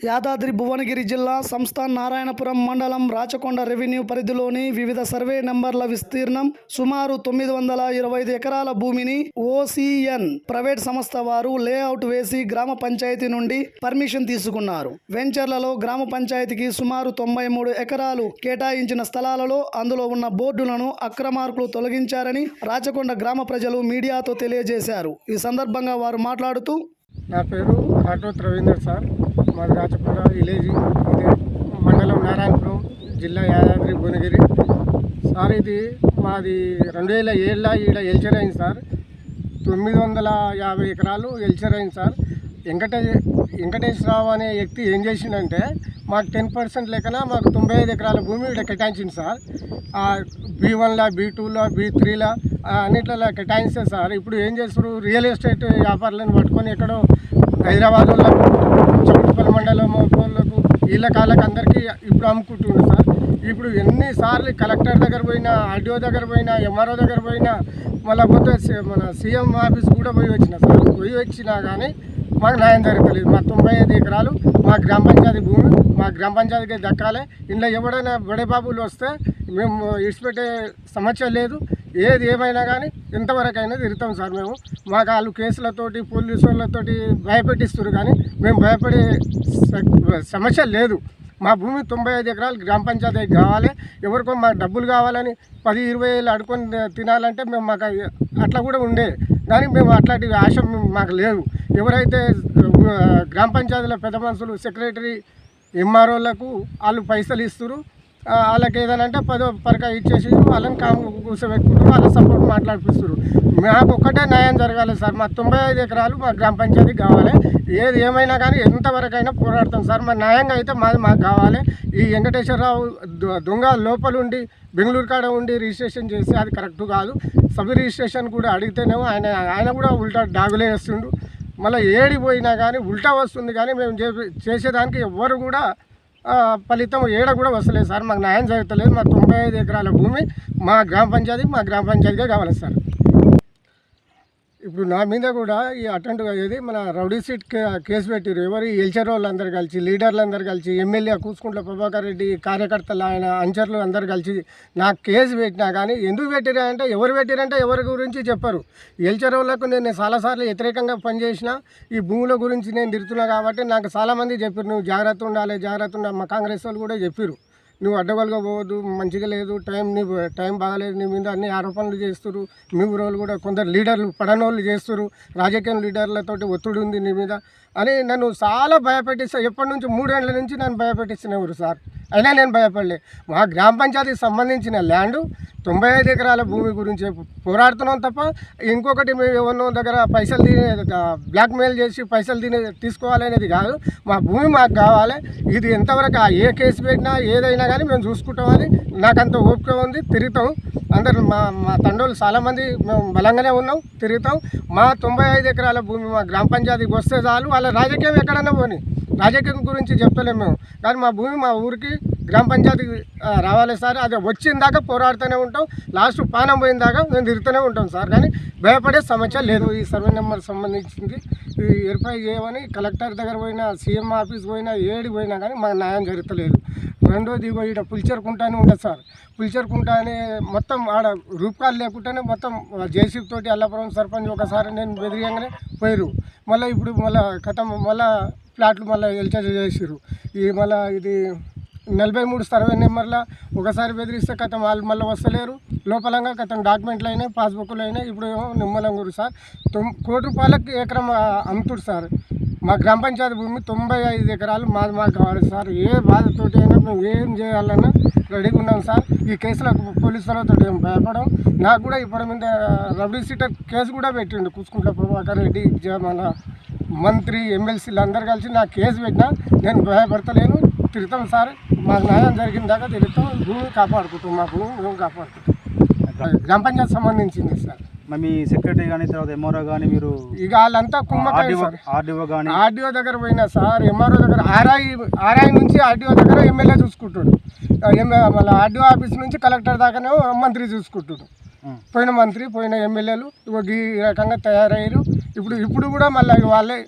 యాదాద్రి భువనగిరి జిల్లా సంస్థాన్ నారాయణపురం మండలం రాచకొండ రెవెన్యూ పరిధిలోని వివిధ సర్వే నంబర్ల విస్తీర్ణం సుమారు తొమ్మిది వందల ఇరవై ఐదు ఎకరాల భూమిని ఓసిఎన్ ప్రైవేట్ సంస్థ వారు లేఅవుట్ వేసి గ్రామ పంచాయతీ నుండి పర్మిషన్ తీసుకున్నారు. వెంచర్లలో గ్రామ పంచాయతీకి సుమారు తొంభై మూడు ఎకరాలు కేటాయించిన స్థలాలలో అందులో ఉన్న బోర్డులను అక్రమార్కులు తొలగించారని రాచకొండ గ్రామ ప్రజలు మీడియాతో తెలియజేశారు. ఈ సందర్భంగా వారు మాట్లాడుతూ నా పేరు కాటోత్ రవీందర్ సార్. మాది రాచకొండ విలేజ్. ఇది మండలం నారాయణపురం జిల్లా యాదాద్రి భువనగిరి. సార్ ఇది మాది రెండు వేల ఏళ్ళ ఈడ ఎల్చర్ అయింది సార్. తొమ్మిది వందల యాభై ఎకరాలు ఎల్చర్ అయింది సార్. వెంకటే వెంకటేశ్వరరావు అనే వ్యక్తి ఏం చేసిండంటే మాకు టెన్ పర్సెంట్ లెక్కన మాకు తొంభై ఐదు ఎకరాల భూమి ఇక్కడ కేటాయించింది సార్. బీ వన్లో బీ టూలో బీ త్రీలో అన్నిట్లలో కేటాయిస్తే సార్. ఇప్పుడు ఏం చేస్తారు రియల్ ఎస్టేట్ వ్యాపారులను పట్టుకొని ఎక్కడో హైదరాబాద్లో చౌటుపల్లి మండలం వాళ్ళకు వీళ్ళ అందరికీ ఇప్పుడు అమ్ముకుంటుండ్రు సార్. ఇప్పుడు ఎన్నిసార్లు కలెక్టర్ దగ్గర పోయినా ఆర్డీఓ దగ్గర పోయినా ఎంఆర్ఓ దగ్గర పోయినా మళ్ళీ పోతే మన సీఎం ఆఫీస్ కూడా పోయి వచ్చిన సార్. పోయి వచ్చినా కానీ మాకు న్యాయం జరగలేదు. మా తొంభై ఐదు ఎకరాలు మా గ్రామ పంచాయతీ భూమి మా గ్రామ పంచాయతీకి దక్కాలి. ఇంట్లో ఎవడైనా బడే బాబులు వస్తే మేము ఇడిచిపెట్టే సమస్య లేదు. ఏది ఏమైనా కానీ ఎంతవరకైనా తిరుగుతాం సార్ మేము. మాకు వాళ్ళు కేసులతోటి పోలీసు వాళ్ళతోటి భయపెట్టిస్తారు కానీ మేము భయపడే సమస్య లేదు. మా భూమి తొంభై ఐదు ఎకరాలు గ్రామ పంచాయతీకి కావాలి. ఎవరికో మాకు డబ్బులు కావాలని పది ఇరవై ఏళ్ళు అడుకొని తినాలంటే మేము మాకు అట్లా కూడా ఉండే. కానీ మేము అట్లాంటి ఆశ మాకు లేదు. ఎవరైతే గ్రామ పంచాయతీల పెద్ద మనుషులు సెక్రటరీ ఎంఆర్ఓలకు వాళ్ళు పైసలు ఇస్తారు వాళ్ళకి ఏదైనా అంటే పదో పరక ఇచ్చేసి వాళ్ళని కాము కూర్చోబెట్టుకుంటారు వాళ్ళ సపోర్ట్ మాట్లాడిపిస్తారు మాకు ఒక్కటే న్యాయం జరగాలి సార్. మా తొంభై ఐదు ఎకరాలు మా గ్రామ పంచాయతీ కావాలి. ఏది ఏమైనా కానీ ఎంతవరకైనా పోరాడతాం సార్. మా న్యాయంగా అయితే మాది మాకు కావాలి. ఈ వెంకటేశ్వరరావు దొ- దొంగ లోపలుండి బెంగళూరు కాడ ఉండి రిజిస్ట్రేషన్ చేసి అది కరెక్ట్ కాదు. సబ్ రిజిస్ట్రేషన్ కూడా అడిగితేనేమో ఆయన ఆయన కూడా ఉల్టా డాగులే వేస్తుండు. మళ్ళీ ఏడిపోయినా కానీ ఉల్టా వస్తుంది కానీ మేము చే- చేసేదానికి ఎవ్వరు కూడా ఫలితం ఏడ కూడా వస్తలేదు సార్. మాకు న్యాయం జరుగుతలేదు. మా తొంభై ఐదు ఎకరాల భూమి మా గ్రామ పంచాయతీ మా గ్రామ పంచాయతీగా కావాలి సార్. ఇప్పుడు నా మీద కూడా ఈ అటెండ్ అయ్యేది మన రౌడీ సీట్ కే- కేసు పెట్టారు ఎవరు ఎల్చర్ వాళ్ళు అందరు కలిసి లీడర్లు అందరు కలిసి ఎమ్మెల్యే కూసుకుంట్ల ప్రభాకర్ రెడ్డి కార్యకర్తలు ఆయన అంచర్లు అందరు కలిసి నాకు కేసు పెట్టినా కానీ ఎందుకు పెట్టిరా అంటే ఎవరు పెట్టిరంటే ఎవరి గురించి చెప్పరు. ఎల్చర్ వాళ్ళకు నేను చాలాసార్లు వ్యతిరేకంగా పనిచేసిన ఈ భూముల గురించి నేను తిరుగుతున్నా కాబట్టి నాకు చాలామంది చెప్పారు నువ్వు జాగ్రత్త ఉండాలి జాగ్రత్త ఉండాలి. మా కాంగ్రెస్ వాళ్ళు కూడా చెప్పారు నువ్వు అడ్డగోలుగా పోవద్దు మంచిగా లేదు టైం నీ టైం బాగాలేదు నీ మీద అన్ని ఆరోపణలు చేస్తారు మీ ఊరోళ్ళు కూడా కొందరు లీడర్లు పడనోళ్ళు చేస్తారు రాజకీయ లీడర్లతోటి ఒత్తిడి ఉంది నీ మీద. అని నన్ను చాలా భయపెట్టిస్తా. ఎప్పటి నుంచి? మూడేళ్ళ నుంచి నన్ను భయపెట్టిస్తున్నారు సార్. అయినా నేను భయపడలే. మా గ్రామ పంచాయతీకి సంబంధించిన ల్యాండ్ తొంభై ఐదు ఎకరాల భూమి గురించి పోరాడుతున్నాం తప్ప ఇంకొకటి మేము ఎవరినో దగ్గర పైసలు తినే బ్లాక్మెయిల్ చేసి పైసలు తినే తీసుకోవాలనేది కాదు. మా భూమి మాకు కావాలి. ఇది ఎంతవరకు ఏ కేసు పెట్టినా ఏదైనా కానీ మేము చూసుకుంటామని నాకంత ఓపిక ఉంది. తిరుగుతాం. అందరు మా మా తండ్రులు చాలామంది మేము బలంగానే ఉన్నాం తిరుగుతాం. మా తొంభై ఐదు ఎకరాల భూమి మా గ్రామ పంచాయతీకి వస్తే చాలు. వాళ్ళ రాజకీయం ఎక్కడన్నా పోని. రాజకీయం గురించి చెప్తలేము మేము. కానీ మా భూమి మా ఊరికి గ్రామ పంచాయతీకి రావాలి సార్. అది వచ్చిన దాకా పోరాడుతూనే ఉంటాం. లాస్ట్ పానం పోయిన దాకా మేము తిరుగుతూనే ఉంటాం సార్. కానీ భయపడే సమస్య లేదు. ఈ సర్వే నెంబర్ సంబంధించింది. ఈ వెరిఫై చేయమని కలెక్టర్ దగ్గర పోయినా సీఎం ఆఫీస్ పోయినా ఏడి పోయినా కానీ మాకు న్యాయం జరుగుతలేదు. రెండోది ఇగో ఈడ పులిచెరుకుంటానే ఉంటుంది సార్. పులిచరుకుంటానే మొత్తం ఆడ రూపకాలు లేకుండానే మొత్తం జేసీబీ తోటి అల్లపురం సర్పంచ్ ఒకసారి నేను బెదిరియంగానే పోయారు మళ్ళీ ఇప్పుడు మళ్ళీ కథం మళ్ళీ ఫ్లాట్లు మళ్ళీ ఎల్చర్ చేసిర్రు. ఈ మళ్ళీ ఇది నలభై మూడు సర్వే నెంబర్ల ఒకసారి బెదిరిస్తే కథం వాళ్ళు మళ్ళీ వస్తలేరు. లోపలంగా కథం డాక్యుమెంట్లు అయినాయి పాస్బుక్లు అయినాయి. ఇప్పుడు నిమ్మలంగూరు నిమ్మలంగురు సార్. తొమ్ కోటి రూపాయలకు ఎకరం అమ్ముతుడు సార్. మా గ్రామ పంచాయతీ భూమి తొంభై ఐదు ఎకరాలు మాది మాకు కావాలి సార్. ఏ బాధతోటి అయినా మేము ఏం చేయాలన్నా రెడీగా ఉన్నాం సార్. ఈ కేసులో పోలీసు వాళ్ళతో ఏం భయపడం. నాకు కూడా ఇప్పటి మీద రబడీ సీటర్ కేసు కూడా పెట్టిండు కూసుకుంటా ప్రభాకర్ రెడ్డి జ- మన మంత్రి ఎమ్మెల్సీలు అందరు కలిసి నాకు కేసు పెట్టినా నేను భయపడతలేను తిరుగుతాం సార్ మాకు న్యాయం జరిగిన దాకా తిరుగుతాం భూమి కాపాడుకుంటాం మా భూమి మేము కాపాడుకుంటాం. గ్రామ పంచాయతీ సంబంధించింది సార్. మీ సెక్రటరీ కానీ తర్వాత ఎంఆర్ఓ కానీ మీరు ఇక వాళ్ళంతా కుమ్మకాయ ఆర్డీఓ సార్. ఆర్డీఓ కానీ ఆర్డీఓ దగ్గర పోయినా సార్ ఎంఆర్ఓ దగ్గర ఆర్ఐ ఆర్ఐ నుంచి ఆర్డీఓ దగ్గర ఎమ్మెల్యే చూసుకుంటాడు. మళ్ళీ ఆర్డీఓ ఆఫీస్ నుంచి కలెక్టర్ దాకానే మంత్రి చూసుకుంటాడు. పోయిన మంత్రి పోయిన ఎమ్మెల్యేలు ఈ రకంగా తయారయ్యారు ఇప్పుడు ఇప్పుడు కూడా మళ్ళీ వాళ్ళే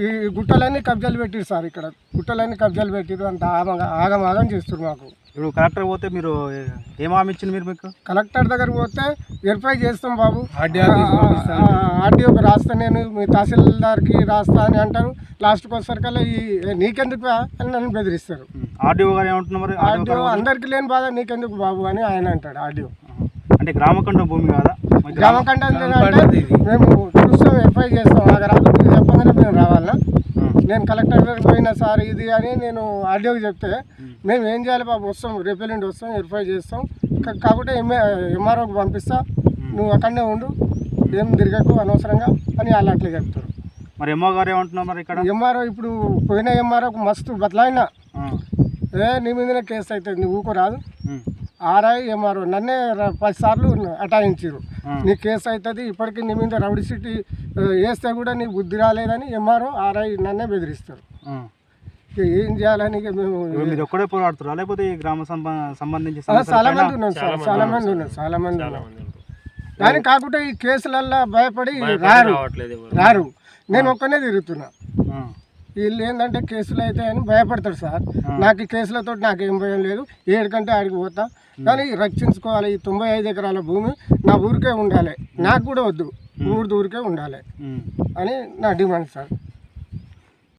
ఈ గుట్టలన్నీ కబ్జాలు పెట్టిరు సార్ ఇక్కడ. గుట్టలన్నీ కబ్జాలు పెట్టిరు అంత ఆగం ఆగమాగం చేస్తారు మాకు. ఇప్పుడు కలెక్టర్ పోతే మీరు ఏం హామీ ఇచ్చింది మీరు మీకు? కలెక్టర్ దగ్గర పోతే వెరిఫై చేస్తాం బాబు. ఆర్డీఓకి రాస్తా నేను మీ తహసీల్దార్కి రాస్తా అని అంటారు. లాస్ట్కి వచ్చేసరికల్లా ఈ "ఏ, నీకెందుకు బా?" అని నన్ను బెదిరిస్తారు. ఆర్డీఓ గారు ఏమంటున్నారు మరి? ఆర్డీఓ అందరికి లేని బాధ నీకెందుకు బాబు అని ఆయన అంటాడు ఆర్డీఓ. అంటే గ్రామకంఠం భూమి కాదా? గ్రామకండ అంటే మేము చూస్తాం ఎఫ్ఐ చేస్తాం. నాకు రాదు మీరు చెప్పగానే మేము రావాలా? నేను కలెక్టర్ దగ్గర పోయినా సార్ ఇది అని నేను ఆర్డీఓకి చెప్తే మేము ఏం చేయాలి బాబు? వస్తాం రేపు ఎల్లుండి వస్తాం వెరిఫై చేస్తాం. కాకుంటే ఎంఏ ఎంఆర్ఓకి పంపిస్తా. నువ్వు అక్కడనే ఉండు. ఏం తిరగకు అనవసరంగా అని వాళ్ళు అట్లా చెప్తారు. మరి ఎమ్మో గారు ఏమంటున్నారు మరి ఇక్కడ? ఎంఆర్ఓ ఇప్పుడు పోయిన ఎంఆర్ఓకి మస్తు బదలాయినా. ఆ, ఏ నీ మీదనే కేసు అవుతుంది నువ్వు ఉమ్, ఆర్ఐ ఎంఆర్ఓ నన్నే ర- పది సార్లు అటాయించారు. నీ కేసు అవుతుంది ఇప్పటికీ నీ మీద రౌడీ సిటీ వేస్తే కూడా నీకు బుద్ధి రాలేదని ఎంఆర్ఓ ఆర్ఐ నన్నే బెదిరిస్తారు. ఏం చేయాలని మీరు ఒక్కడే పోరాడుతారా లేకపోతే ఈ గ్రామ సంబ- సంబంధించి చాలా మంది ఉన్నాం సార్ చాలా మంది ఉన్నాం చాలా మంది ఉన్నాం కానీ కాకుంటే ఈ కేసులల్లో భయపడి రారు. రారు. నేను ఒక్కనే తిరుగుతున్నా. వీళ్ళు ఏంటంటే కేసులు అయితే అని భయపడతారు సార్. నాకు ఈ కేసులతో నాకేం భయం లేదు. ఏడుకంటే ఆడికి పోతా. కానీ రక్షించుకోవాలి. ఈ తొంభై ఐదు ఎకరాల భూమి నా ఊరికే ఉండాలి. నాకు కూడా వద్దు. ఊరికే ఉండాలి. అని నా డిమాండ్ సార్.